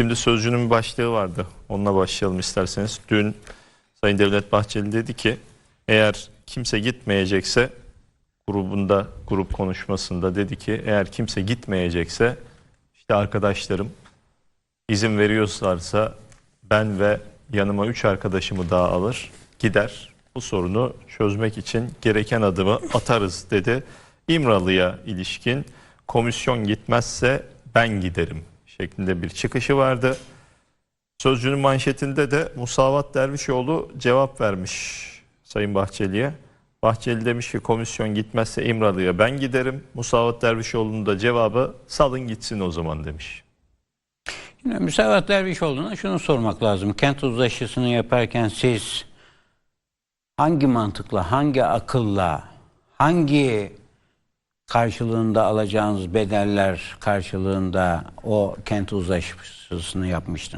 Şimdi sözcünün bir başlığı vardı. Onunla başlayalım isterseniz. Dün Sayın Devlet Bahçeli dedi ki eğer kimse gitmeyecekse grubunda grup konuşmasında dedi ki eğer kimse gitmeyecekse işte arkadaşlarım izin veriyorlarsa ben ve yanıma üç arkadaşımı daha alır gider bu sorunu çözmek için gereken adımı atarız dedi. İmralı'ya ilişkin komisyon gitmezse ben giderim şeklinde bir çıkışı vardı. Sözcünün manşetinde de Musavat Dervişoğlu cevap vermiş Sayın Bahçeli'ye. Bahçeli demiş ki komisyon gitmezse İmralı'ya ben giderim. Musavat Dervişoğlu'nun da cevabı salın gitsin o zaman demiş. Yine Müsavat Dervişoğlu'na şunu sormak lazım. Kent uzlaşısını yaparken siz hangi mantıkla, hangi akılla, hangi karşılığında alacağınız bedeller karşılığında o kent uzlaşısını yapmıştınız?